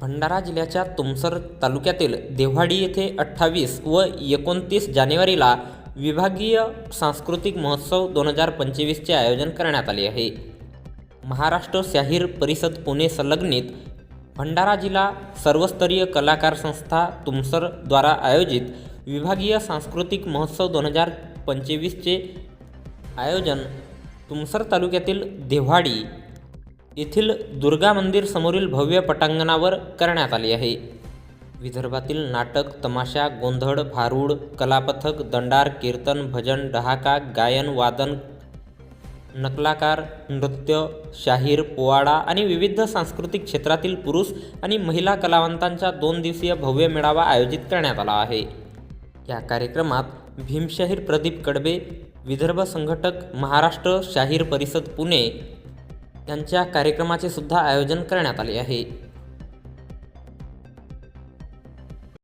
भंडारा जिल्ह्याच्या तुमसर तालुक्यातील देव्हाडी येथे अठ्ठावीस व एकोणतीस जानेवारीला विभागीय सांस्कृतिक महोत्सव दोन हजार पंचवीसचे आयोजन करण्यात आले आहे. महाराष्ट्र शाहीर परिषद पुणे संलग्नित भंडारा जिल्हा सर्वस्तरीय कलाकार संस्था तुमसरद्वारा आयोजित विभागीय सांस्कृतिक महोत्सव दोन हजार पंचवीसचे आयोजन तुमसर तालुक्यातील देव्हाडी येथील दुर्गा मंदिर समोरील भव्य पटांगणावर करण्यात आली आहे. विदर्भातील नाटक तमाशा गोंधळ भारूड कलापथक दंडार कीर्तन भजन डहाका गायन वादन नकलाकार नृत्य शाहीर पोवाडा आणि विविध सांस्कृतिक क्षेत्रातील पुरुष आणि महिला कलावंतांचा दोन दिवसीय भव्य मेळावा आयोजित करण्यात आला आहे. या कार्यक्रमात भीमशाहीर प्रदीप कडबे विदर्भ संघटक महाराष्ट्र शाहीर परिषद पुणे यांच्या कार्यक्रमाचे सुद्धा आयोजन करण्यात आले आहे.